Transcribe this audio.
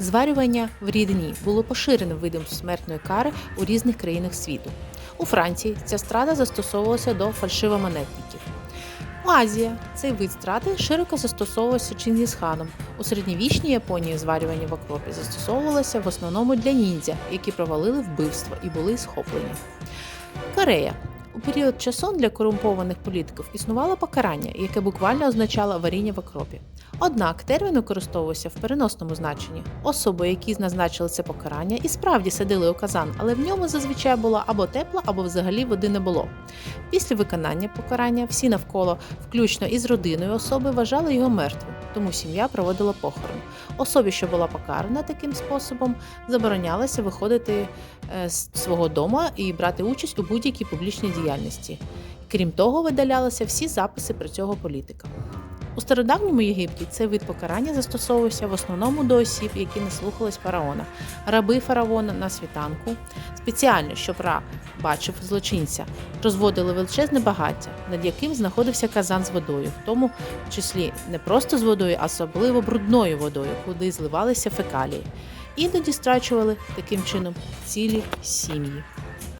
Зварювання в рідині було поширеним видом смертної кари у різних країнах світу. У Франції ця страта застосовувалася до фальшивомонетників. У Азії цей вид страти широко застосовувався Чингісханом. У середньовічній Японії зварювання в окропі застосовувалося в основному для ніндзя, які провалили вбивство і були схоплені. Корея. У період часу для корумпованих політиків існувало покарання, яке буквально означало варіння в окропі. Однак термін використовувався в переносному значенні. Особи, які назначили це покарання, і справді садили у казан, але в ньому зазвичай було або тепло, або взагалі води не було. Після виконання покарання всі навколо, включно із родиною особи, вважали його мертвим, тому сім'я проводила похорон. Особі, що була покарана таким способом, заборонялося виходити е, з свого дому і брати участь у будь-якій публічній діяльності. Крім того, видалялися всі записи про цього політика. У стародавньому Єгипті цей вид покарання застосовувався в основному до осіб, які не слухались фараона, раби фараона на світанку. Спеціально, щоб ра бачив злочинця, розводили величезне багаття, над яким знаходився казан з водою, в тому числі не просто з водою, а особливо брудною водою, куди зливалися фекалії. Іноді страчували таким чином цілі сім'ї.